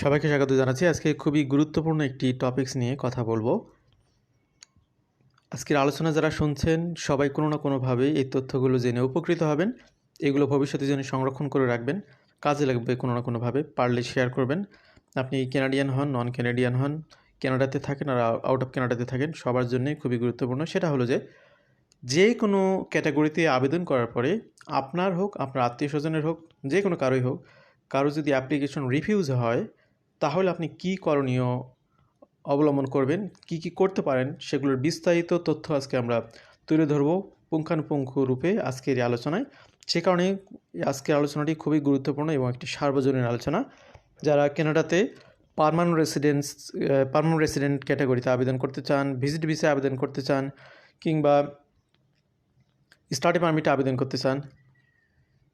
সবাইকে স্বাগত জানাচ্ছি। আজকে খুবই গুরুত্বপূর্ণ একটি টপিকস নিয়ে কথা বলব। আজকের আলোচনা যারা শুনছেন, সবাই কোনো না কোনোভাবে এই তথ্যগুলো জেনে উপকৃত হবেন। এগুলো ভবিষ্যতে জন্য সংরক্ষণ করে রাখবেন। কাজে লাগবে কোনো না কোনোভাবে, পারলে শেয়ার করবেন। আপনি ক্যানাডিয়ান হন নন ক্যানাডিয়ান হন ক্যানাডাতে থাকেন আর আউট অফ ক্যানাডাতে থাকেন, সবার জন্যই খুবই গুরুত্বপূর্ণ। সেটা হলো যে যে কোনো ক্যাটাগরিতে আবেদন করার পরে, আপনার হোক, আপনার আত্মীয় স্বজনের হোক, যে কোনো কারোই হোক কারও যদি অ্যাপ্লিকেশন রিফিউজ হয় তাহলে আপনি কি করণীয় অবলম্বন করবেন? কি কি করতে পারেন? সেগুলোর বিস্তারিত তথ্য আজকে আমরা তুলে ধরবো পুঙ্খানুপুঙ্খ রূপে আজকের এই আলোচনায়। সে কারণে আজকের আলোচনাটি খুবই গুরুত্বপূর্ণ এবং একটি সার্বজনীন আলোচনা। যারা কেনাডাতে পারমানেন্ট রেসিডেন্স পারমানেন্ট রেসিডেন্ট ক্যাটাগরিতে আবেদন করতে চান, ভিজিট ভিসে আবেদন করতে চান, কিংবা স্টাডি পারমিটে আবেদন করতে চান,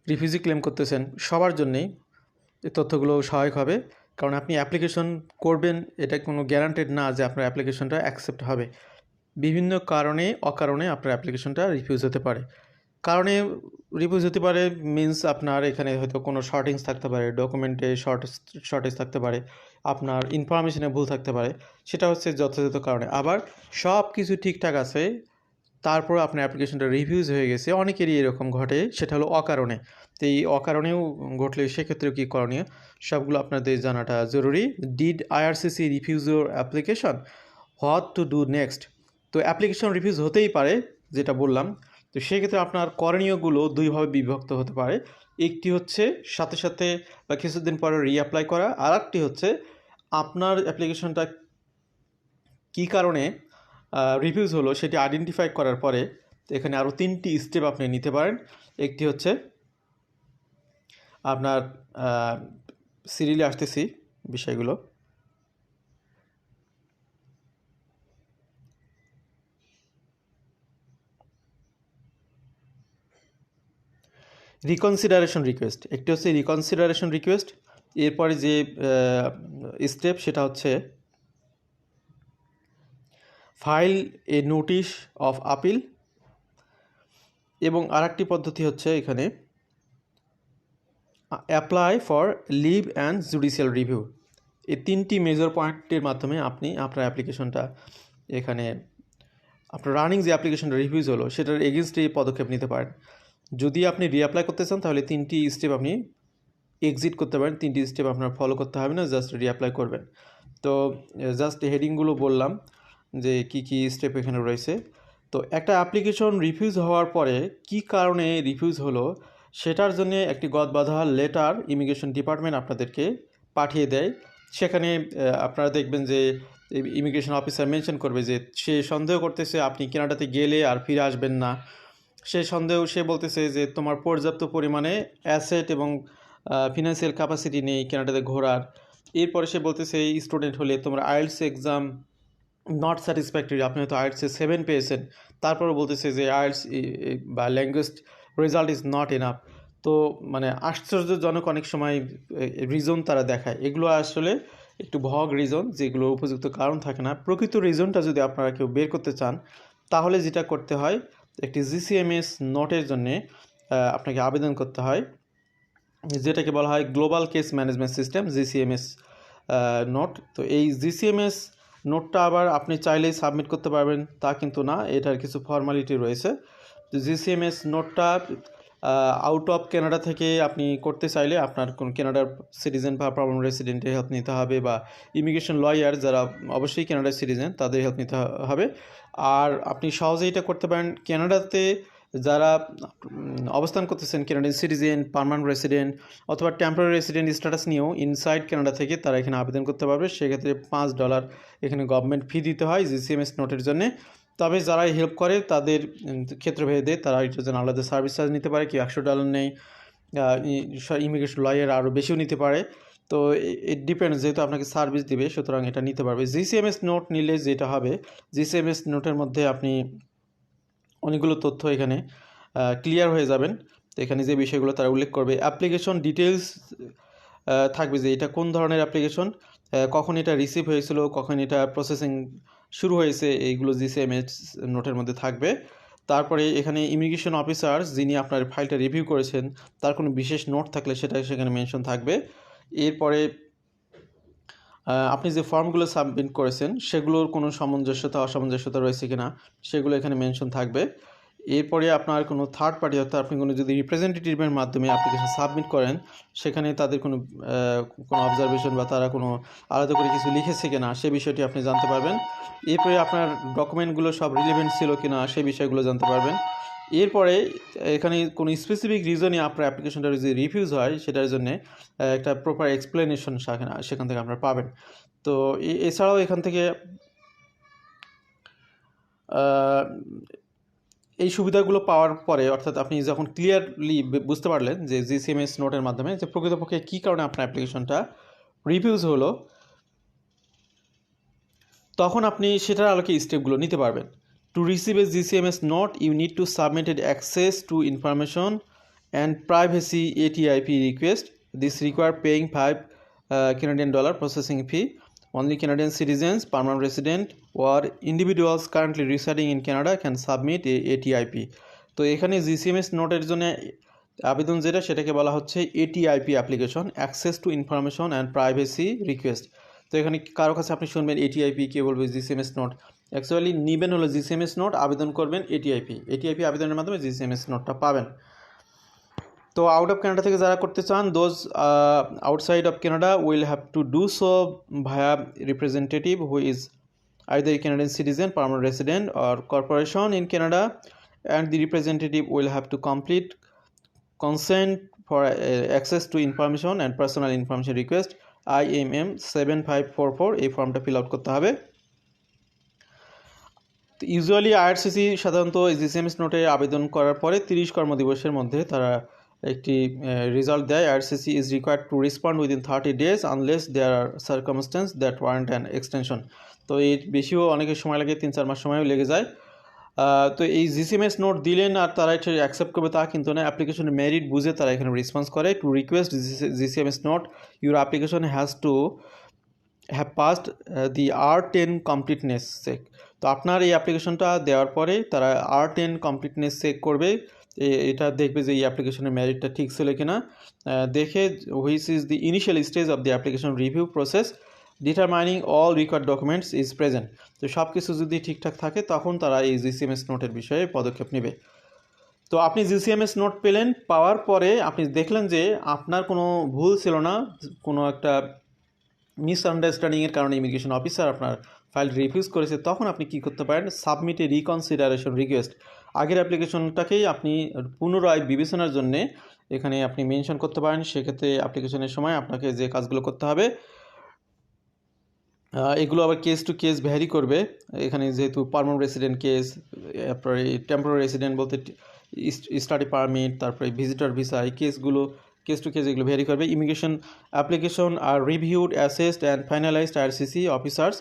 রিফিউজি ক্লেম করতেছেন, সবার জন্যেই এই তথ্যগুলো সহায়ক হবে। কারণ আপনি অ্যাপ্লিকেশন করবেন, এটা কোনো গ্যারান্টেড না যে আপনার অ্যাপ্লিকেশনটা অ্যাকসেপ্ট হবে। বিভিন্ন কারণে, অকারণে আপনার অ্যাপ্লিকেশনটা রিফিউজ হতে পারে। কারণে রিফিউজ হতে পারে মিন্স আপনার এখানে হয়তো কোনো শর্টিংস থাকতে পারে ডকুমেন্টে শর্ট শর্টেজ থাকতে পারে, আপনার ইনফরমেশনে ভুল থাকতে পারে, সেটা হচ্ছে যথাযথ কারণে। আবার সব কিছু ঠিকঠাক আছে তারপর আপনার অ্যাপ্লিকেশনটা রিভিউজ হয়ে গেছে, অনেকেরই এরকম ঘটে, সেটা হলো অকারণে। তো এই অকারণেও ঘটলে সেক্ষেত্রেও কী করণীয়? সবগুলো আপনাদের জানাটা জরুরি। Did IRCC refuse your application what to do next তো অ্যাপ্লিকেশন রিফিউজ হতেই পারে, যেটা বললাম। তো সেক্ষেত্রে আপনার করণীয়গুলো দুইভাবে বিভক্ত হতে পারে। একটি হচ্ছে সাথে সাথে বা কিছুদিন পরে রিঅ্যাপ্লাই করা, আর একটি হচ্ছে আপনার অ্যাপ্লিকেশনটা কী কারণে রিভিউজ হলো সেটি আইডেন্টিফাই করার পরে এখানে আরও তিনটি স্টেপ আপনি নিতে পারেন। একটি হচ্ছে আপনার সিরিয়ালে আসতেছি বিষয়গুলো। রিকনসিডারেশন রিকোয়েস্ট একটি হচ্ছে রিকনসিডারেশন রিকোয়েস্ট এরপরে যে স্টেপ সেটা হচ্ছে file a notice of appeal এবং আরেকটি পদ্ধতি হচ্ছে এখানে apply for leave and judicial review এই তিনটি মেজর পয়েন্টের মাধ্যমে আপনি আপনার অ্যাপ্লিকেশনটা এখানে, আপনার রানিং যে অ্যাপ্লিকেশনটা রিভিউজ হলো, সেটার এগেনস্টে পদক্ষেপ নিতে পারেন। যদি আপনি রিঅ্যাপ্লাই করতে চান, তাহলে তিনটি স্টেপ আপনি এক্সিট করতে পারেন। তিনটি স্টেপ আপনার ফলো করতে হবে না জাস্ট রিঅ্যাপ্লাই করবেন। তো জাস্ট হেডিংগুলো বললাম যে কি কি স্টেপ এখানে রয়েছে। তো, একটা অ্যাপ্লিকেশন রিফিউজ হওয়ার পরে কি কারণে রিফিউজ হলো সেটার জন্য একটি গদ বাঁধা লেটার ইমিগ্রেশন ডিপার্টমেন্ট আপনাদেরকে পাঠিয়ে দেয়। সেখানে আপনারা দেখবেন যে ইমিগ্রেশন অফিসার মেনশন করবে যে, সে সন্দেহ করতেছে আপনি কেনাডাতে গেলে আর ফিরে আসবেন না। সে সন্দেহ, সে বলতেছে যে, তোমার পর্যাপ্ত পরিমাণে অ্যাসেট এবং ফিনান্সিয়াল ক্যাপাসিটি নেই কেনাডাতে ঘোরার। এরপরে সে বলতেছে স্টুডেন্ট হলে তোমার আইএলস এক্সাম নট স্যাটিসফ্যাক্টরি আপনি হয়তো আইএলসে সেভেন পেয়েছেন। তারপরে বলতেছে যে আইএলস বা language result is not enough তো মানে আশ্চর্যজনক অনেক সময় রিজন তারা দেখায়। এগুলো আসলে একটু ভগ রিজন যেগুলো উপযুক্ত কারণ থাকে না। প্রকৃত রিজনটা যদি আপনারা কেউ বের করতে চান, তাহলে যেটা করতে হয়, একটি জিসিএমএস নোটের জন্যে আপনাকে আবেদন করতে হয়, যেটাকে বলা হয় global case management system GCMS note তো এই জিসিএমএস নোটটা আবার আপনি চাইলেই সাবমিট করতে পারবেন, তা কিন্তু না। এটার কিছু ফর্মালিটি রয়েছে। জিসিএমএস নোটটা আউট অফ কেনাডা থেকে আপনি করতে চাইলে আপনার কোন কেনাডার সিটিজেন বা পারমানেন্ট রেসিডেন্টের হেল্প নিতে হবে বা ইমিগ্রেশন লয়ার যারা অবশ্যই কেনাডার সিটিজেন তাদের হেল্প নিতে হবে। আর আপনি সহজেই এটা করতে পারেন। কেনাডাতে যারা অবস্থান করতেছেন কেনাডিয়ান সিটিজেন পারমানেন্ট রেসিডেন্ট অথবা টেম্পোরারি রেসিডেন্ট স্ট্যাটাস নিয়েও ইনসাইড কেনাডা থেকে তারা এখানে আবেদন করতে পারবে। সেক্ষেত্রে পাঁচ ডলার এখানে গভর্নমেন্ট ফি দিতে হয় জিসিএমএস নোটের জন্যে। তবে যারা হেল্প করে তাদের ক্ষেত্রভেদে তারা এটার জন্য আলাদা সার্ভিস চার্জ নিতে পারে, কেউ একশো ডলার নেই ইমিগ্রেশন লয়ার আরও বেশিও নিতে পারে। তো ইট ডিপেন্ডস যেহেতু আপনাকে সার্ভিস দিবে, সুতরাং এটা নিতে পারবে। জিসিএমএস নোট নিলে যেটা হবে জিসিএমএস নোটের মধ্যে আপনি অনেকগুলো তথ্য এখানে ক্লিয়ার হয়ে যাবেন। তো এখানে যে বিষয়গুলো তারা উল্লেখ করবে অ্যাপ্লিকেশন ডিটেলস থাকবে যে এটা কোন ধরনের অ্যাপ্লিকেশন কখন এটা রিসিভ হয়েছিল, কখন এটা প্রসেসিং শুরু হয়েছে এইগুলো জিসিএমএস নোটের মধ্যে থাকবে। তারপরে এখানে ইমিগ্রেশন অফিসার যিনি আপনার ফাইলটা রিভিউ করেছেন, তার কোনো বিশেষ নোট থাকলে সেটা সেখানে মেনশন থাকবে। এরপরে আপনি যে ফর্মগুলো সাবমিট করেছেন, সেগুলোর কোনো সামঞ্জস্যতা, অসামঞ্জস্যতা রয়েছে কিনা, সেগুলো এখানে মেনশন থাকবে। এরপরে আপনার কোনো থার্ড পার্টি অর্থাৎ আপনি কোনো যদি রিপ্রেজেন্টেটিভের মাধ্যমে অ্যাপ্লিকেশন সাবমিট করেন, সেখানে তাদের কোনো কোনো অবজারভেশন বা তারা কোনো আলাদা করে কিছু লিখেছে কিনা, সে বিষয়টি আপনি জানতে পারবেন। এরপরে আপনার ডকুমেন্টগুলো সব রিলেভেন্ট ছিল কিনা সেই বিষয়গুলো জানতে পারবেন। এরপরে এখানে কোনো স্পেসিফিক রিজনে আপনার অ্যাপ্লিকেশনটা যদি রিফিউজ হয়, সেটার জন্য একটা প্রপার এক্সপ্লেনেশন সেখান থেকে আপনারা পাবেন। তো এছাড়াও এখান থেকে এই সুবিধাগুলো পাওয়ার পরে, অর্থাৎ আপনি যখন ক্লিয়ারলি বুঝতে পারলেন যে জিসিএমএস নোটের মাধ্যমে যে প্রকৃতপক্ষে কী কারণে আপনার অ্যাপ্লিকেশনটা রিফিউজ হলো, তখন আপনি সেটার আলোকে স্টেপগুলো নিতে পারবেন to receive a GCMS note you need to submitted access to information and privacy ATIP request this require paying five Canadian dollar processing fee. Only Canadian citizens, permanent resident, or individuals currently residing in Canada can submit a ATIP. তো এখানে GCMS নোটের জন্য আবেদন যেটা সেটাকে বলা হচ্ছে ATIP application access to information and privacy request তো এখানে কারও কাছে আপনি শুনবেন এটিআইপি কে বলবে জিসিএমএস নোট অ্যাকচুয়ালি নিবেন হলো জিসিএমএস নোট আবেদন করবেন এটিআইপি এটিআইপি আবেদনের মাধ্যমে জিসিএমএস নোটটা পাবেন। তো আউট অফ কেনাডা থেকে যারা করতে চান those outside of Canada will have to do so via representative who is either Canadian citizen permanent resident or corporation in Canada and the representative will have to complete consent for access to information and personal information request I M M seven five four four এই ফর্মটা fill out করতে হবে। Usually IRCC সাধারণত GCMS নোটে আবেদন করার পরে তিরিশ কর্মদিবসের মধ্যে তারা একটি রেজাল্ট দেয়। IRCC is required to respond within thirty days unless there are circumstances that warrant and extension তো এর বেশিও অনেকের সময় লাগে, তিন, চার মাস সময়ও লেগে যায়। তো এই জিসিএমএস নোট দিলেন আর তারা এটা অ্যাকসেপ্ট করবে, তা কিন্তু না অ্যাপ্লিকেশনের মেরিট বুঝে তারা এখানে রেসপন্স করে। To request GCMS note your application has to have passed the R ten completeness check তো আপনার এই অ্যাপ্লিকেশনটা দেওয়ার পরে তারা আর টেন কমপ্লিটনেস চেক করবে। এটা দেখবে যে এই অ্যাপ্লিকেশনের ম্যারিটটা ঠিক ছিল কিনা। দেখে which is the initial stage of the application review process determining all required documents is present তো সব কিছু যদি ঠিকঠাক থাকে, তখন তারা এই জিসিএমএস নোটের বিষয়ে পদক্ষেপ নেবে। তো আপনি জিসিএমএস নোট পেলেন, পাওয়ার পরে আপনি দেখলেন যে আপনার কোনো ভুল ছিল না, কোনো একটা মিসআন্ডারস্ট্যান্ডিংয়ের কারণে ইমিগ্রেশন অফিসার আপনার ফাইল রিফিউজ করেছে, তখন আপনি কি করতে পারেন? সাবমিটে রিকনসিডারেশন রিকোয়েস্ট আগের অ্যাপ্লিকেশনটাকেই আপনি পুনরায় বিবেচনার জন্যে এখানে আপনি মেনশন করতে পারেন। সেক্ষেত্রে অ্যাপ্লিকেশনের সময় আপনাকে যে কাজগুলো করতে হবে এগুলো আবার কেস টু কেস ভ্যারি করবে। এখানে যেহেতু পারমানেন্ট রেসিডেন্ট কেস তারপরে টেম্পোরারি রেসিডেন্ট বলতে স্টাডি পারমিট তারপরে ভিজিটর ভিসা এই কেসগুলো কেস টু কেস এগুলো ভ্যারি করবে। Immigration application are reviewed assessed and finalised IRCC officers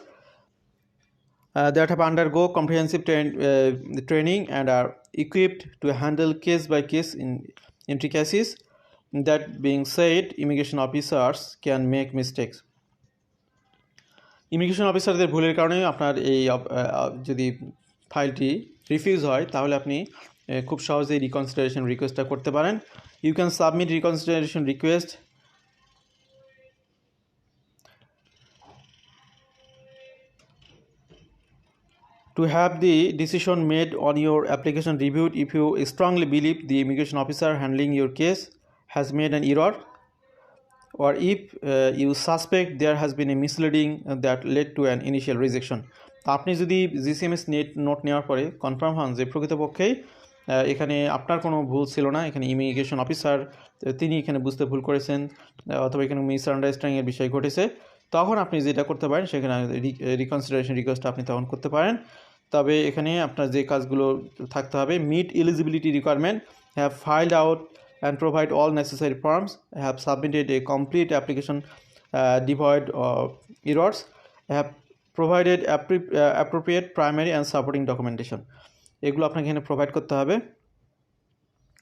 that have undergo comprehensive train, uh, training and are equipped to handle case by case in intricacies. That being said, immigration officers can make mistakes. Immigration অফিসারদের ভুলের কারণে আপনার এই যদি ফাইলটি refuse হয় তাহলে আপনি খুব সহজেই রিকনসিডারেশন রিকোয়েস্টটা করতে পারেন you can submit reconsideration request to have the decision made on your application reviewed if you strongly believe the immigration officer handling your case has made an error or if uh, you suspect there has been a misleading uh, that led to an initial rejection আপনি যদি GCMS net note নেওয়ার পরে confirm হন যে প্রকৃতপক্ষেই এখানে আপনার কোনো ভুল ছিল না এখানে ইমিগ্রেশন অফিসার তিনি এখানে বুঝতে ভুল করেছেন অথবা এখানে মিসআন্ডারস্ট্যান্ডিংয়ের বিষয় ঘটেছে তখন আপনি যেটা করতে পারেন সেখানে রিকনসিডারেশন রিকোয়েস্ট আপনি তখন করতে পারেন তবে এখানে আপনার যে কাজগুলো থাকতে হবে meet eligibility requirement have filled out and provide all necessary forms have submitted a complete application devoid of errors have provided appropriate primary and supporting documentation এগুলো আপনাকে এখানে প্রোভাইড করতে হবে।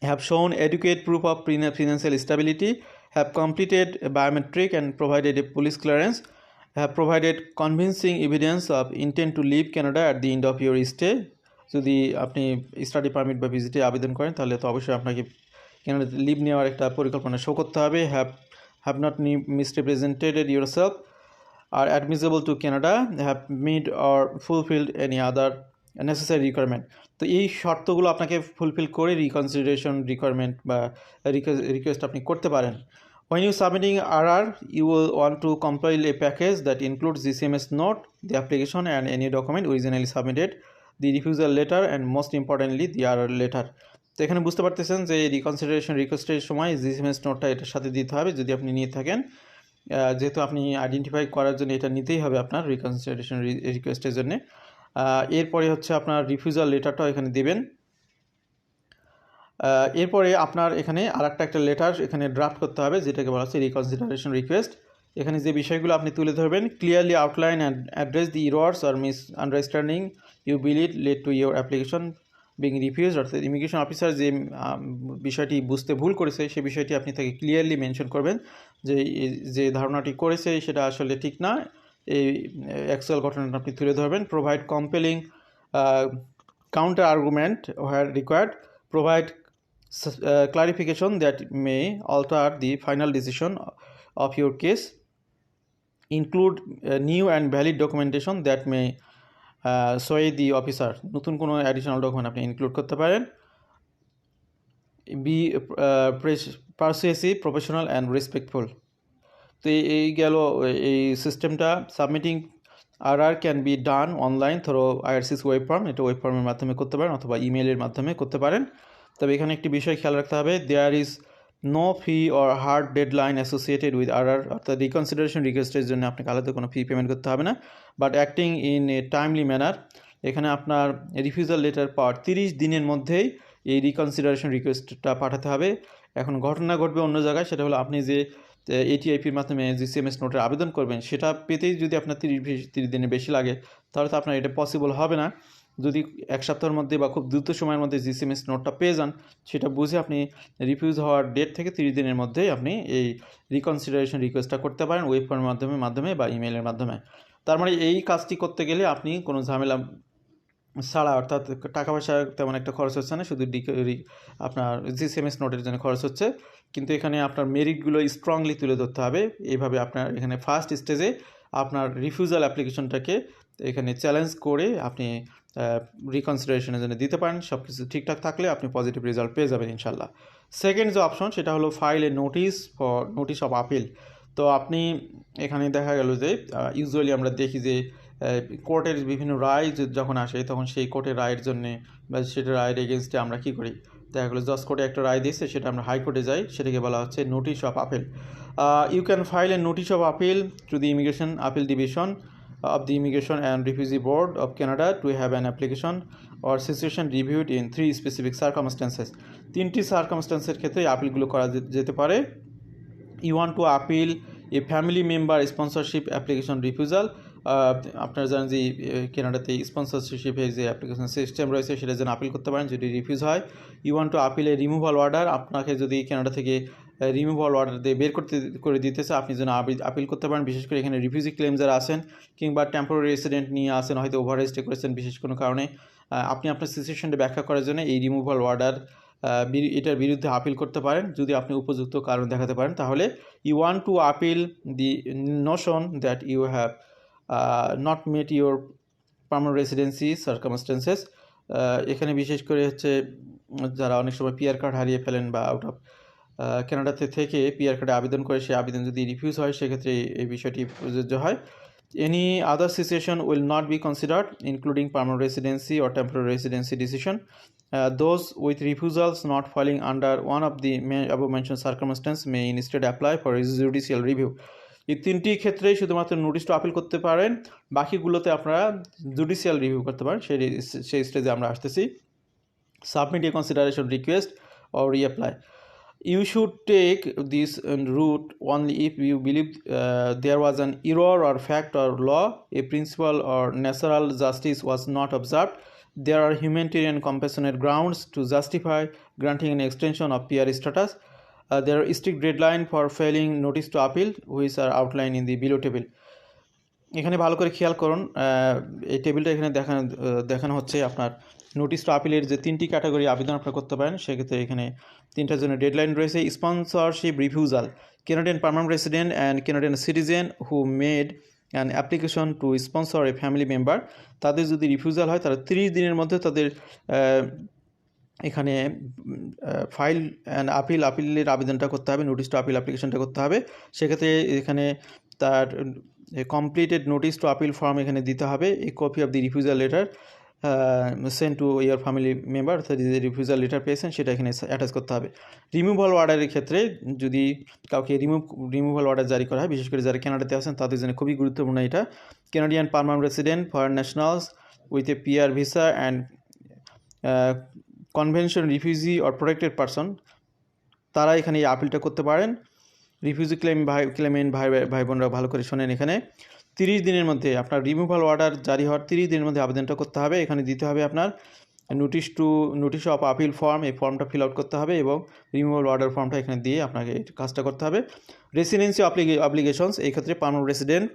Have shown adequate proof of financial stability stability, completed biometric and biometric a police clearance, have provided convincing evidence of intent to leave Canada at the end of your stay যদি আপনি study permit বা ভিজিটে আবেদন করেন, তাহলে তো অবশ্যই আপনাকে ক্যানাডাতে leave নেওয়ার একটা পরিকল্পনা শো করতে হবে। হ্যাভ হ্যাভ নট নি misrepresented yourself are admissible to Canada have met or fulfilled any other necessary requirement তো এই শর্তগুলো আপনাকে ফুলফিল করে রিকনসিডারেশন রিকোয়ারমেন্ট বা রিকোয়েস্ট আপনি করতে পারেন। When you submitting RR, you will want to compile a package that includes the CMS note, the application, and any document originally submitted, the refusal letter, and most importantly, the RR letter. তো এখানে বুঝতে পারতেছেন যে reconsideration রিকোয়েস্টের সময় GCMS নোটটা এটার সাথে দিতে হবে যদি আপনি নিয়ে থাকেন যেহেতু আপনি আইডেন্টিফাই করার জন্য এটা নিতেই হবে আপনার রিকনসিডারেশন রিকোয়েস্টের জন্য এরপরে হচ্ছে আপনার রিফিউজাল লেটারটাও এখানে দেবেন এরপরে আপনার এখানে আর একটা একটা লেটার এখানে ড্রাফট করতে হবে যেটাকে বলা হচ্ছে রিকনসিডারেশন রিকোয়েস্ট এখানে যে বিষয়গুলো আপনি তুলে ধরবেন clearly outline and address the errors or misunderstanding you believe led to your application being refuse অর্থাৎ ইমিগ্রেশন অফিসার যে বিষয়টি বুঝতে ভুল করেছে সেই বিষয়টি আপনি তাকে ক্লিয়ারলি মেনশন করবেন যে যে ধারণাটি করেছে সেটা আসলে ঠিক না। এই অ্যাকচুয়াল ঘটনাটা আপনি তুলে ধরবেন। Provide compelling counter argument provide s- uh, clarification that may alter the final decision of your case. Include uh, new and valid documentation that may uh, sway the officer. নতুন কোনো অ্যাডিশনাল ডকুমেন্ট আপনি include করতে পারেন। Be persuasive professional and respectful তো এই- গেল এই সিস্টেমটা submitting R R can be done online through IRCC web form এটা ওয়েব ফর্মের মাধ্যমে করতে পারেন অথবা ইমেলের মাধ্যমে করতে পারেন। তবে এখানে একটি বিষয় খেয়াল রাখতে হবে there is no fee or hard deadline associated with আর অর্থাৎ রিকনসিডারেশন রিকোয়েস্টের জন্য আপনাকে আলাদা কোনো ফি পেমেন্ট করতে হবে না but acting in a timely manner এখানে আপনার রিফিউজাল লেটার পাওয়ার তিরিশ দিনের মধ্যেই এই রিকনসিডারেশন রিকোয়েস্টটা পাঠাতে হবে। এখন ঘটনা ঘটবে অন্য জায়গায়, সেটা হলো আপনি যে এটিআইপির মাধ্যমে জিসিএমএস নোটের আবেদন করবেন, সেটা পেতেই যদি আপনার তিরিশ তিরিশ দিনের বেশি লাগে, তাহলে তো আপনার এটা পসিবল হবে না। যদি এক সপ্তাহের মধ্যে বা খুব দ্রুত সময়ের মধ্যে জি জিসিএমএস নোটটা পেয়ে যান, সেটা বুঝে আপনি রিফিউজ হওয়ার ডেট থেকে তিরিশ দিনের মধ্যেই আপনি এই রিকনসিডারেশন রিকোয়েস্টটা করতে পারেন ওয়েব ফর্মের মাধ্যমে মাধ্যমে বা ইমেলের মাধ্যমে। তার মানে এই কাজটি করতে গেলে আপনি কোনো ঝামেলা ছাড়া, অর্থাৎ টাকা পয়সা তেমন একটা খরচ হচ্ছে না, শুধু আপনার জিসিএমএস নোটের জন্য খরচ হচ্ছে। কিন্তু এখানে আপনার মেরিটগুলো স্ট্রংলি তুলে ধরতে হবে। এইভাবে আপনার এখানে ফার্স্ট স্টেজে আপনার রিফিউজাল অ্যাপ্লিকেশনটাকে এখানে চ্যালেঞ্জ করে আপনি রিকনসিডারেশনের জন্য দিতে পারেন সব কিছু ঠিকঠাক থাকলে আপনি পজিটিভ রেজাল্ট পেয়ে যাবেন ইনশাল্লাহ সেকেন্ড যে অপশন সেটা হলো file a notice for notice of appeal তো আপনি এখানে দেখা গেল যে ইউজুয়ালি আমরা দেখি যে কোর্টের বিভিন্ন রায় যখন আসে, তখন সেই কোর্টের রায়ের জন্যে বা সেটা রায়ের এগেনস্টে আমরা কী করি? দেখা গেলো জজ কোর্টে একটা রায় দিয়েছে, সেটা আমরা হাইকোর্টে যাই, সেটাকে বলা হচ্ছে notice of appeal you can file a notice of appeal to the immigration appeal division of the Immigration and Refugee Board of Canada to have an application or situation reviewed in three specific circumstances. তিনটি সার্কামস্টেন্সের ক্ষেত্রে আপিলগুলো করা যেতে পারে। You want to appeal a family member sponsorship application refusal আপনারা জানেন যে কানাডাতে স্পন্সরশিপের যে অ্যাপ্লিকেশন সিস্টেম রয়েছে, সেটা যেন আপিল করতে পারেন যদি রিফিউজ হয়। You want to appeal removal order আপনাকে যদি কানাডা থেকে রিমুভাল অর্ডার দিয়ে বের করতে, করে দিতেছে। আপনি যেন আপিল করতে পারেন। বিশেষ করে এখানে রিফিউজি ক্লেম যারা আছেন কিংবা টেম্পোরারি রেসিডেন্ট নিয়ে আসেন হয়তো ওভার স্টে করেছেন বিশেষ কোনো কারণে আপনি আপনার সিচুয়েশনটা ব্যাখ্যা করার জন্য এই রিমুভাল অর্ডার এটার বিরুদ্ধে আপিল করতে পারেন। যদি আপনি উপযুক্ত কারণ দেখাতে পারেন, তাহলে you want to appeal the notion that you have not met your permanent residency circumstances এখানে বিশেষ করে হচ্ছে, যারা অনেক সময় পিআর কার্ড হারিয়ে ফেলেন বা আউট অফ কানাডাতে থেকে পিআর কার্ডে আবেদন করে সেই আবেদন যদি রিফিউজ হয়, সেক্ষেত্রে এই বিষয়টি প্রযোজ্য হয়। Any other situation will not be considered including permanent residency or temporary residency decision those with refusals not falling under one of the May above mention circumstance may instead apply for judicial review এই তিনটি ক্ষেত্রেই শুধুমাত্র নোটিশটা appeal করতে পারেন, বাকিগুলোতে আপনারা judicial review করতে পারেন। সেই সেই স্টেজে আমরা আসতেছি। Submit a consideration request or reapply apply You should take this uh, route only if you believe uh, there was an error or fact or law, a principle or natural justice was not observed. There are humanitarian compassionate grounds to justify granting an extension of PR status. Uh, there are strict deadline for failing notice to appeal, which are outlined in the below table. এখানে ভালো করে খেয়াল করুন এই টেবিলটা এখানে দেখানো দেখানো হচ্ছে আপনার নোটিশ টু আপিলের যে তিনটি ক্যাটাগরি আবেদন আপনারা করতে পারেন সেক্ষেত্রে এখানে তিনটার জন্য ডেডলাইন রয়েছে sponsorship refusal Canadian permanent resident and Canadian citizen who made and application to sponsor a family member তাদের যদি রিফিউজাল হয় তারা তিরিশ দিনের মধ্যে তাদের এখানে ফাইল অ্যান্ড আপিল আপিলের আবেদনটা করতে হবে নোটিশ টু আপিল অ্যাপ্লিকেশনটা করতে হবে। সেক্ষেত্রে এখানে তার completed notice to appeal form এখানে দিতে হবে a copy of the refusal letter send to your family member অর্থাৎ যে রিফিউজাল লেটার পেয়েছেন, সেটা এখানে অ্যাটাচ করতে হবে। রিমুভাল অর্ডারের ক্ষেত্রে যদি কাউকে রিমুভ রিমুভাল অর্ডার জারি করা হয়, বিশেষ করে যারা কানাডাতে আছেন, তাদের জন্য খুবই গুরুত্বপূর্ণ এটা। Canadian permanent resident foreign nationals with a PR visa and convention refugee or protected person তারা এখানে এই আপিলটা করতে পারেন। রিফিউজি ক্লেম ভাই ক্লেমেন্ট ভাই ভাই বোনরা ভালো করে শোনেন এখানে। তিরিশ দিনের মধ্যে আপনার রিমুভাল অর্ডার জারি হওয়ার তিরিশ দিনের মধ্যে আবেদনটা করতে হবে। এখানে দিতে হবে আপনার notice to notice of appeal form এই ফর্মটা ফিল আউট করতে হবে এবং রিমুভাল অর্ডার ফর্মটা এখানে দিয়ে আপনাকে কাজটা করতে হবে। রেসিডেন্সি অব্লিগেশনস এই ক্ষেত্রে permanent resident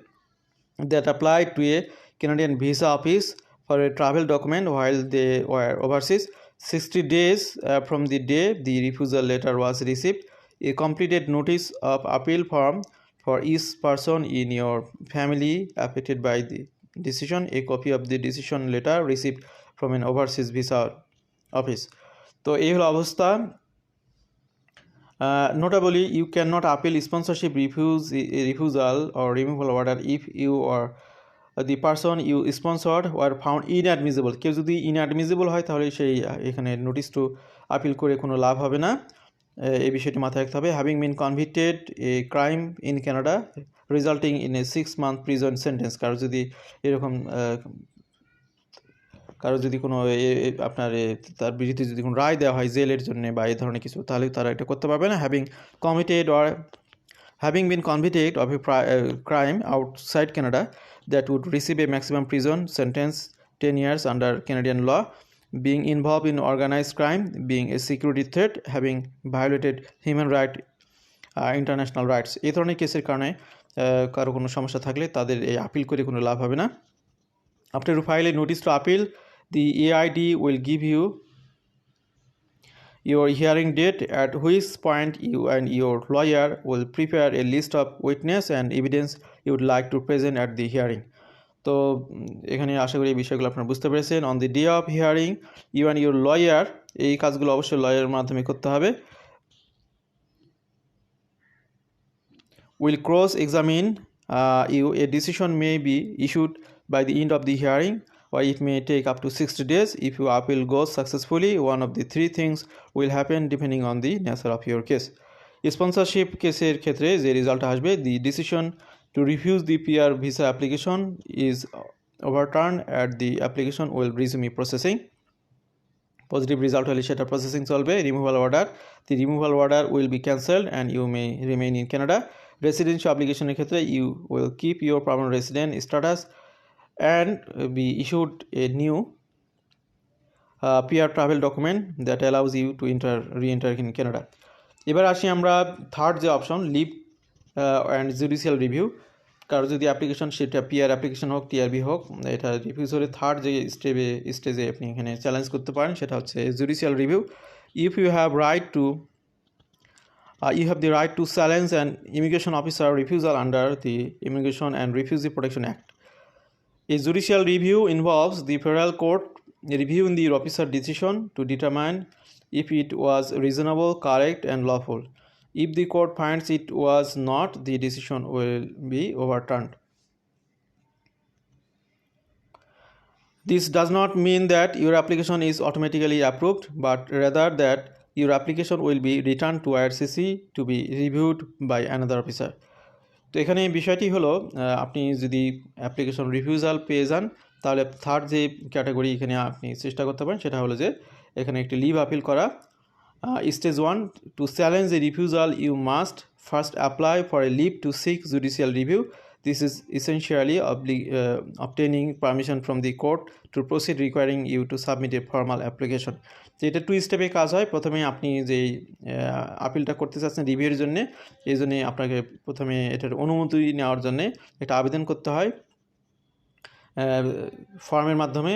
that apply to a Canadian visa office a travel document while they were overseas 60 days uh, from the day the refusal letter was received a completed notice of appeal form for each person in your family affected by the decision a copy of the decision letter received from an overseas visa office তো এই হলো অবস্থা Uh, notably, you cannot appeal sponsorship refuse, refusal or removal order if you or the person you sponsored were found inadmissible কেউ যদি inadmissible হয় তাহলে সেই এখানে নোটিশ টু আপিল করে কোনো লাভ হবে না এই বিষয়টি মাথায় রাখতে হবে। Having been convicted a crime in Canada resulting in a six month prison sentence কারও যদি এরকম কারও যদি কোনো আপনার তার বিরুদ্ধে যদি কোনো রায় দেওয়া হয় জেলের জন্য বা এই ধরনের কিছু, তাহলে তারা এটা করতে পারবে না। Having committed or having been convicted of a crime outside Canada that would receive a maximum prison sentence ten years under Canadian law being involved in organized crime, being a security threat, having violated human right, international rights এই ধরনের কেসের কারণে কারও কোনো সমস্যা থাকলে তাদের এই আপিল করে কোনো লাভ হবে না file a notice to appeal, the AID will give you your hearing date at which point you and your lawyer will prepare a list of witness and evidence you would like to present at the hearing. তো এখানে আশা করি এই বিষয়গুলো আপনারা বুঝতে পেরেছেন। On the day of hearing even your lawyer এই কাজগুলো অবশ্যই লয়ারের মাধ্যমে করতে হবে। Will cross examine you a decision may be issued by the end of the hearing বা it may take up to sixty days if you appeal goes successfully one of the three things will happen depending on the nature of your case sponsorship কেসের ক্ষেত্রে যে result আসবে the decision to refuse the PR visa application is overturn at the application will resume processing positive result হলে সেটা processing চলবে removal order the removal order will be cancelled and you may remain in Canada residential অ্যাপ্লিকেশনের ক্ষেত্রে you will keep your permanent resident status and be issued a new PR travel document that allows you to enter reenter in Canada এবার আসি আমরা third যে option leave and judicial review কারও যদি application সেটা PR application হোক TRB হোক, এটা রিভিউজরে থার্ড যে স্টেপে স্টেজে আপনি এখানে চ্যালেঞ্জ করতে পারেন, সেটা হচ্ছে judicial review if you have right to you have the right to challenge and immigration officer refusal under the immigration and refugee protection act a judicial review involves the federal court review in the officer decision to determine if it was reasonable correct and lawful If the court finds it was not, the decision will be overturned. This does not mean that your application is automatically approved, but rather that your application will be returned to IRCC to be reviewed by another officer. তো এখানে বিষয়টি হলো আপনি যদি application refusal পেয়ে যান তাহলে third যে ক্যাটাগরি এখানে আপনি চেষ্টা করতে পারেন সেটা হলো যে এখানে একটি লিভ আপিল করা stage one to challenge a refusal you must first apply for a leave to seek judicial review this is essentially uh, obtaining permission from the court to proceed requiring you to submit a formal application. তো এটা two স্টেপে কাজ হয়। প্রথমে আপনি যে আপিলটা করতে চাচ্ছেন রিভিউর জন্য এই জন্যে আপনাকে প্রথমে এটার অনুমতি নেওয়ার জন্যে একটা আবেদন করতে হয় ফর্মের মাধ্যমে।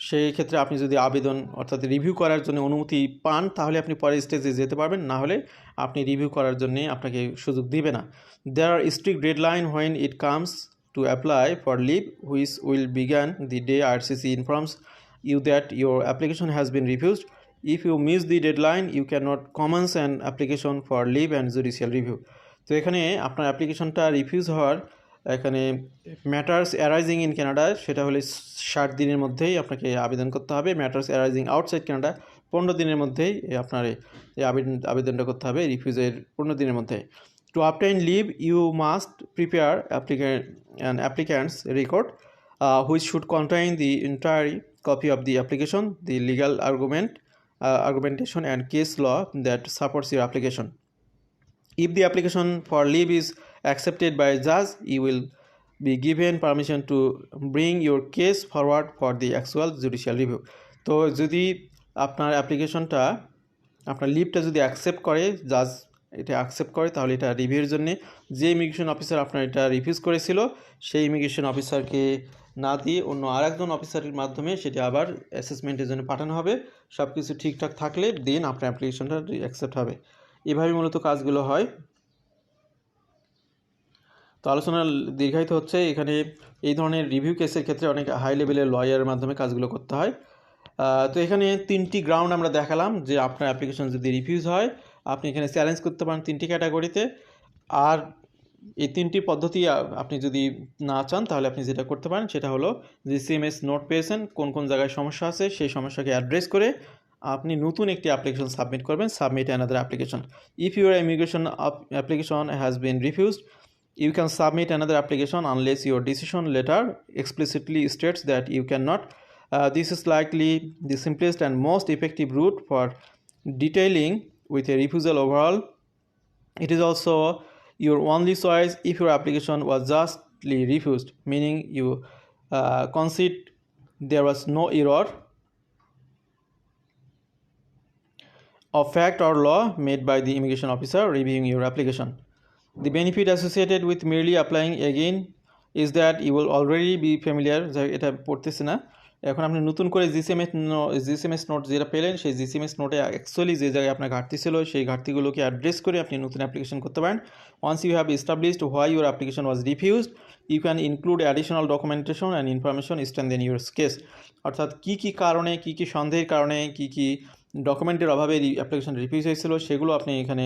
সেই ক্ষেত্রে আপনি যদি আবেদন, অর্থাৎ রিভিউ করার জন্য অনুমতি পান, তাহলে আপনি পরের স্টেজে যেতে পারবেন। না হলে আপনি রিভিউ করার জন্যে আপনাকে সুযোগ দিবে না। There are strict deadline when it comes to apply for leave which will begin the day R IRCC informs you that your application has been reviewed if you miss the deadline you can not commence and application for leave and judicial review তো এখানে আপনার অ্যাপ্লিকেশনটা refuse হওয়ার এখানে matters arising in Canada সেটা হলে ষাট দিনের মধ্যেই আপনাকে আবেদন করতে হবে। ম্যাটার্স অ্যারাইজিং আউটসাইড ক্যানাডা পনেরো দিনের মধ্যেই আপনার আবেদন, আবেদনটা করতে হবে রিফিউজের পনেরো দিনের মধ্যে to obtain leave you must prepare applicant applicant's record which should contain the entire copy of the application the legal argument argumentation and case law that supports your application if the application for leave is accepted by a judge, you will be given permission to bring your case forward for the actual judicial review. তো যদি আপনার অ্যাপ্লিকেশনটা আপনার লিভটা যদি accept করে জাজ এটা accept করে, তাহলে এটা রিভিউর জন্য যে ইমিগ্রেশন অফিসার আপনার এটা রিফিউজ করেছিল, সেই ইমিগ্রেশন অফিসারকে না দিয়ে অন্য আরেকজন অফিসারের মাধ্যমে সেটা আবার অ্যাসেসমেন্টের জন্য পাঠানো হবে। সব কিছু ঠিকঠাক থাকলে দেন আপনার অ্যাপ্লিকেশনটা অ্যাকসেপ্ট হবে। এভাবে মূলত কাজগুলো হয়। তো আলোচনা দীর্ঘায়িত হচ্ছে। এখানে এই ধরনের রিভিউ কেসের ক্ষেত্রে অনেক হাই লেভেলের লয়ারের মাধ্যমে কাজগুলো করতে হয়। তো এখানে তিনটি গ্রাউন্ড আমরা দেখালাম যে আপনার অ্যাপ্লিকেশন যদি রিফিউজ হয়, আপনি এখানে চ্যালেঞ্জ করতে পারেন তিনটি ক্যাটাগরিতে আর এই তিনটি পদ্ধতি আপনি যদি না চান, তাহলে আপনি যেটা করতে পারেন সেটা হলো যে সিএমএস নোট পেয়েছেন, কোন কোন জায়গায় সমস্যা আছে সেই সমস্যাকে অ্যাড্রেস করে আপনি নতুন একটি অ্যাপ্লিকেশন সাবমিট করবেন submit another application if your immigration application has been refused you can submit another application unless your decision letter explicitly states that you cannot. Uh, this is likely the simplest and most effective route for detailing with a refusal overall. It is also your only choice if your application was justly refused, meaning you uh, concede there was no error of fact or law made by the immigration officer reviewing your application. The benefit associated with merely applying again is that you will already be familiar এটা পড়তেছে না। এখন আপনি নতুন করে GCMS GCMS note যেটা পেলেন, সেই জিসিএমএস নোটে অ্যাকচুয়ালি যে জায়গায় আপনার ঘাটতি ছিল, সেই ঘাটতিগুলোকে অ্যাড্রেস করে আপনি নতুন অ্যাপ্লিকেশন করতে পারেন। Once you have established why your application was refused you can include additional documentation and information strengthen your case অর্থাৎ কী কী কারণে, কী কী সন্দেহের কারণে, কী কী ডকুমেন্টের অভাবে অ্যাপ্লিকেশন রিফিউজ হয়েছিল, সেগুলো আপনি এখানে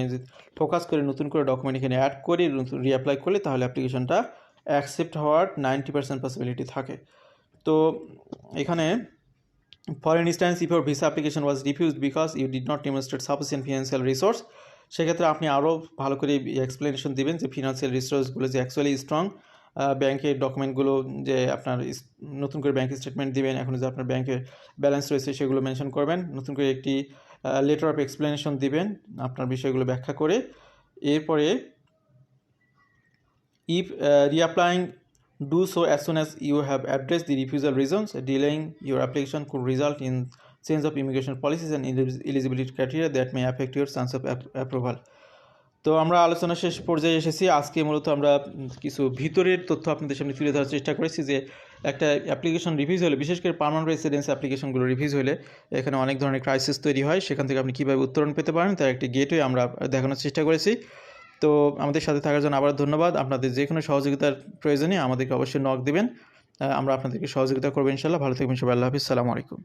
ফোকাস করে নতুন করে ডকুমেন্ট এখানে অ্যাড করে রিঅ্যাপ্লাই করলে তাহলে অ্যাপ্লিকেশনটা অ্যাকসেপ্ট হওয়ার নাইনটি পার্সেন্ট পসিবিলিটি থাকে। তো এখানে for instance if your visa application was refused because you did not demonstrate sufficient financial resource সেক্ষেত্রে আপনি আরও ভালো করে এক্সপ্লেনেশন দেবেন যে ফিনান্সিয়াল রিসোর্সগুলো যে অ্যাকচুয়ালি স্ট্রং ব্যাংকের ডকুমেন্টগুলো যে আপনার নতুন করে ব্যাংক স্টেটমেন্ট দিবেন, এখন যে আপনার ব্যাংকের ব্যালেন্স রয়েছে সেগুলো মেনশন করবেন, নতুন করে একটি লেটার অফ এক্সপ্লেনেশন দিবেন আপনার বিষয়গুলো ব্যাখ্যা করে। এরপরে if reapplying do so as soon as you have address the refusal reasons delaying your application could result in change of immigration policies and eligibility criteria that may affect your chance of approval তো আমরা আলোচনা শেষ পর্যায়ে এসেছি। আজকে মূলত আমরা কিছু ভিতরের তথ্য আপনাদের সামনে তুলে ধরার চেষ্টা করেছি যে একটা অ্যাপ্লিকেশন রিভিউজ হলে, বিশেষ করে পার্মানেন্ট রেসিডেন্স অ্যাপ্লিকেশনগুলো রিভিউজ হলে এখানে অনেক ধরনের ক্রাইসিস তৈরি হয়। সেখান থেকে আপনি কীভাবে উত্তরণ পেতে পারেন তার একটি গেটওয়ে আমরা দেখানোর চেষ্টা করেছি। তো আমাদের সাথে থাকার জন্য আবার ধন্যবাদ। আপনাদের যে কোনো সহযোগিতার প্রয়োজনে আমাদেরকে অবশ্যই নক দেবেন। আমরা আপনাদেরকে সহযোগিতা করব ইনশাল্লাহ ভালো থাকবেন সবাই। আল্লাহ হাফিজ। সালামু আলাইকুম।